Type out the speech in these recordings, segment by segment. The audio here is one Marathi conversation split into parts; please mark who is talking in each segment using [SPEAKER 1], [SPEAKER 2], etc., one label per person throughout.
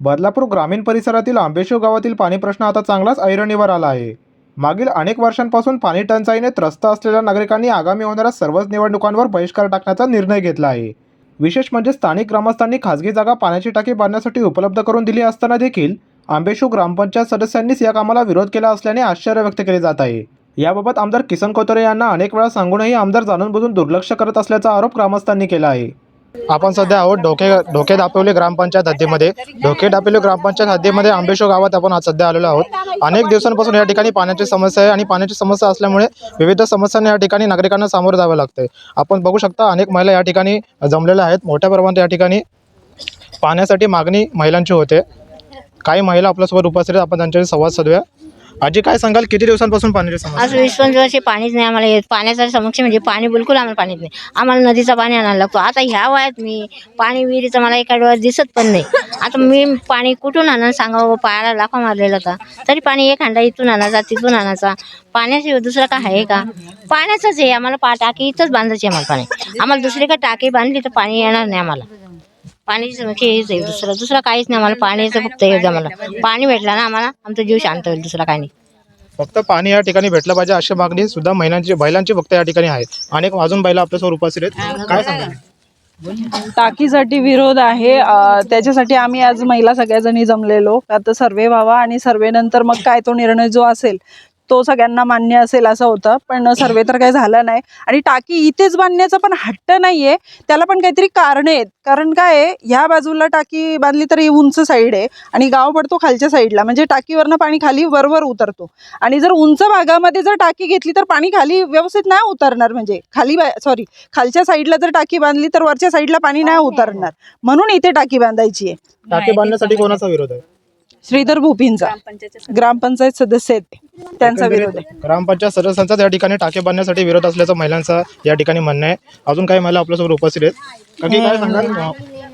[SPEAKER 1] बदलापूर ग्रामीण परिसरातील आंबेशिव गावातील पाणी प्रश्न आता चांगलाच ऐरणीवर आला आहे. मागील अनेक वर्षांपासून पाणी टंचाईने त्रस्त असलेल्या नागरिकांनी आगामी होणाऱ्या सर्वच निवडणुकांवर बहिष्कार टाकण्याचा निर्णय घेतला आहे. विशेष म्हणजे स्थानिक ग्रामस्थांनी खासगी जागा पाण्याची टाकी बांधण्यासाठी उपलब्ध करून दिली असताना देखील आंबेशू ग्रामपंचायत सदस्यांनीच या कामाला विरोध केला असल्याने आश्चर्य व्यक्त केले जात आहे. याबाबत आमदार किसन कोतरे यांना अनेक वेळा सांगूनही आमदार जाणून बुजून दुर्लक्ष करत असल्याचा आरोप ग्रामस्थांनी केला आहे. आपण सध्या आहोत ढोके ढोके दापिवली ग्रामपंचायत हद्दीमध्ये. ढोके दापिवली ग्रामपंचायत हद्दीमध्ये आंबेशो गावात आपण आज सध्या आलेलो आहोत. अनेक दिवसांपासून या ठिकाणी पाण्याची समस्या आहे आणि पाण्याची समस्या असल्यामुळे विविध समस्यांना या ठिकाणी नागरिकांना सामोरं जावं लागतंय. आपण बघू शकता अनेक महिला या ठिकाणी जमलेल्या आहेत. मोठ्या प्रमाणात या ठिकाणी पाण्यासाठी मागणी महिलांची होते. काही महिला आपल्यासोबत उपस्थित आहेत. आपण त्यांच्याशी संवाद साधूया. आजी काय सांगाल? किती दिवसांपासून पाण्याची समस्या?
[SPEAKER 2] आज वीस पंचवीस वर्षे पाणीच नाही आम्हाला येत. पाण्याचा समक्ष म्हणजे पाणी बिलकुल आम्हाला पाणीच नाही. आम्हाला नदीचं पाणी आणायला लागतो. आता ह्या वयात मी पाणी विहिरीचं मला एका डोळ्यात दिसत पण नाही. आता मी पाणी कुठून आणा सांगावं पायाला लाफा मारलेला होता. तरी पाणी एक हांडा इथून आणायचा तिथून आणायचा. पाण्याशिवाय दुसरं काय आहे का? पाण्याचंच आहे. आम्हाला पा टाकी इथंच बांधायची आम्हाला पाणी. आम्हाला दुसरी काय टाकी बांधली तर पाणी येणार नाही आम्हाला. समस्या हेच आहे दुसरं दुसरं काहीच नाही आम्हाला पाण्याचं फक्त हेच आहे आम्हाला पाणी भेटलं ना आम्हाला आमचा जीव शांत होईल दुसरा काही नाही.
[SPEAKER 1] फक्त पाणी या ठिकाणी भेटलं पाहिजे अशी मागणी सुद्धा महिलांची बैलांची फक्त या ठिकाणी आहे अनेक अजून बैला आपल्यासमोर उपस्थित आहेत. काय सांगाल?
[SPEAKER 3] टाकीसाठी विरोध आहे. त्याच्यासाठी आम्ही आज महिला सगळ्याजणी जमलेलो. आता सर्वे व्हावा आणि सर्वे नंतर मग काय तो निर्णय जो असेल तो सगळ्यांना मान्य असेल असं होतं पण सर्वे तर काही झाला नाही. आणि टाकी इथेच बांधण्याचा पण हट्ट नाहीये. त्याला पण काहीतरी कारण आहेत. कारण काय आहे ह्या बाजूला टाकी बांधली तर ही उंच साईड आहे आणि गाव पडतो खालच्या साईडला म्हणजे टाकीवरनं पाणी खाली वरवर उतरतो. आणि जर उंच भागामध्ये जर टाकी घेतली तर पाणी खाली व्यवस्थित नाही उतरणार. म्हणजे खाली सॉरी खालच्या साईडला जर टाकी बांधली तर वरच्या साईडला पाणी नाही उतरणार. म्हणून इथे टाकी बांधायची आहे.
[SPEAKER 1] टाकी बांधण्यासाठी कोणाचा विरोध आहे?
[SPEAKER 3] श्रीधर भोपींचा. ग्रामपंचायत सदस्य आहेत ते. त्यांचा विरोध आहे.
[SPEAKER 1] ग्रामपंचायत सदस्यांचा या ठिकाणी टाके बांधण्यासाठी विरोध असल्याचं महिलांचा या ठिकाणी म्हणणं आहे. अजून काही महिला आपल्यासमोर उपस्थित आहेत. काकी काय सांगाल? अं,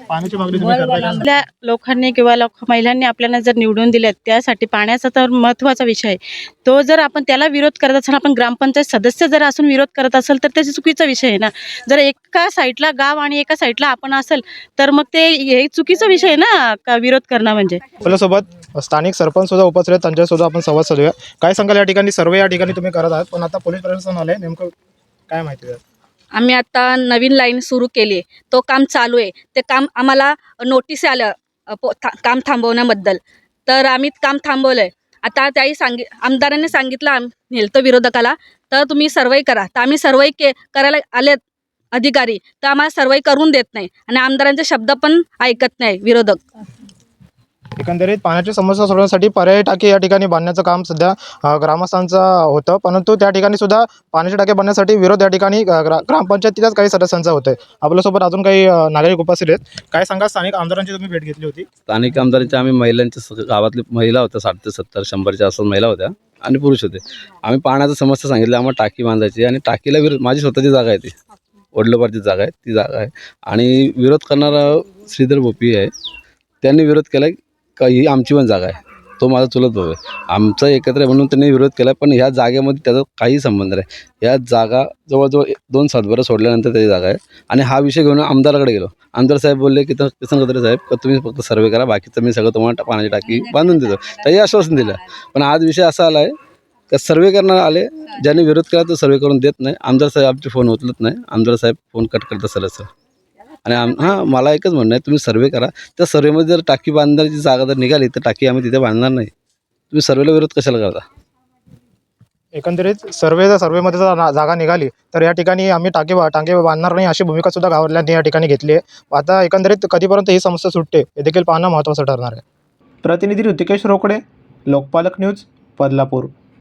[SPEAKER 1] पाण्याची मागणी तुम्ही करताय का?
[SPEAKER 4] आपल्या लोकांनी किंवा लोक महिलांनी आपल्याला जर निवडून दिल्यात त्यासाठी पाण्याचा तर महत्त्वाचा विषय आहे. तो जर आपण त्याला विरोध करत असेल आपण ग्रामपंचायत सदस्य जर असून विरोध करत असेल तर त्याची चुकीचा विषय आहे ना. जर एका साईडला गाव आणि एका साईडला आपण असेल तर मग ते हे चुकीचा विषय आहे ना का विरोध करणं म्हणजे?
[SPEAKER 1] आपल्यासोबत स्थानिक सरपंच सुद्धा उपस्थित आहेत. त्यांच्यासुद्धा आपण संवाद साधूया. काय सांगाल या ठिकाणी? सर्व या ठिकाणी तुम्ही करत आहात. पण आता पोलीस प्रशासन आलंय. नेमकं काय माहिती द्या
[SPEAKER 5] आम्ही आता नवीन लाईन सुरू केली. तो काम चालू आहे. ते काम आम्हाला नोटीस आलं पो- था- काम थांबवण्याबद्दल. तर आम्ही काम थांबवलं आहे आता त्याही सांगि आमदारांनी सांगितलं आम नेलतं विरोधकाला. तर तुम्ही सर्वही करा. तर आम्ही सर्वही के करायला आलेत अधिकारी. तर आम्हाला सर्वही करून देत नाही. आणि आमदारांचे शब्द पण ऐकत नाही विरोधक.
[SPEAKER 1] एकंदरीत पाण्याची समस्या सोडवण्यासाठी पर्यायी टाकी या ठिकाणी बांधण्याचं काम सध्या ग्रामस्थांचा ग्रामस्थांचं होतं. परंतु त्या ठिकाणी सुद्धा पाण्याची टाके बांधण्यासाठी विरोध या ठिकाणी ग्रा ग्रामपंचायतीच्याच काही सदस्यांचा होतोय. आपल्यासोबत अजून काही नागरिक उपस्थित आहेत. काय सांगा स्थानिक आमदारांची तुम्ही भेट घेतली होती?
[SPEAKER 6] स्थानिक आमदारांच्या आम्ही महिलांच्या स- गावातली महिला होत्या साठ ते सत्तर शंभरच्या आसपास महिला होत्या आणि पुरुष होते. आम्ही पाण्याचं समस्या सांगितली आम्हाला टाकी बांधायची आणि टाकीला विरोध माझी स्वतःची जागा आहे ती. वडलोबारची जागा आहे ती जागा आहे. आणि विरोध करणारा श्रीधर भोपी आहे. त्यांनी विरोध केला का ही आमची पण जागा आहे. तो माझा चुलत भाऊ आहे. आमचा एकत्र आहे म्हणून त्यांनी विरोध केला पण ह्या जागेमध्ये त्याचा काही संबंध नाही. या जागा जवळजवळ एक- दोन सातबारा सोडल्यानंतर त्याची जागा आहे. आणि हा विषय घेऊन आमदाराकडे गेलो. आमदार साहेब बोलले की तर किसन गद्रे साहेब का तुम्ही फक्त सर्वे करा बाकीचं मी सगळं तुम्हाला पाण्याची टाकी बांधून देतो. त्याही आश्वासन दिलं. पण आज विषय असा आला आहे का सर्वे करणार आले ज्यांनी विरोध केला तो सर्वे करून देत नाही. आमदार साहेब आमचे फोन उचलत नाही. आमदार साहेब फोन कट करतात सरळ सर आणि आम हां मला एकच म्हणणं आहे तुम्ही सर्वे करा. त्या सर्वेमध्ये जर टाकी बांधण्याची जागा जर निघाली तर टाकी आम्ही तिथे बांधणार नाही. तुम्ही सर्वेला विरोध कशाला करता?
[SPEAKER 1] एकंदरीत सर्वे जर सर्वेमध्ये जर ना- जागा निघाली तर या ठिकाणी आम्ही टाके बा- टाके बांधणार नाही अशी भूमिका सुद्धा गावातल्यांनी या ठिकाणी घेतली आहे. आता एकंदरीत कधीपर्यंत ही समस्या सुटते हे देखील पाहणं महत्त्वाचं ठरणार आहे. प्रतिनिधी ऋतिकेश रोकडे लोकपालक न्यूज बदलापूर.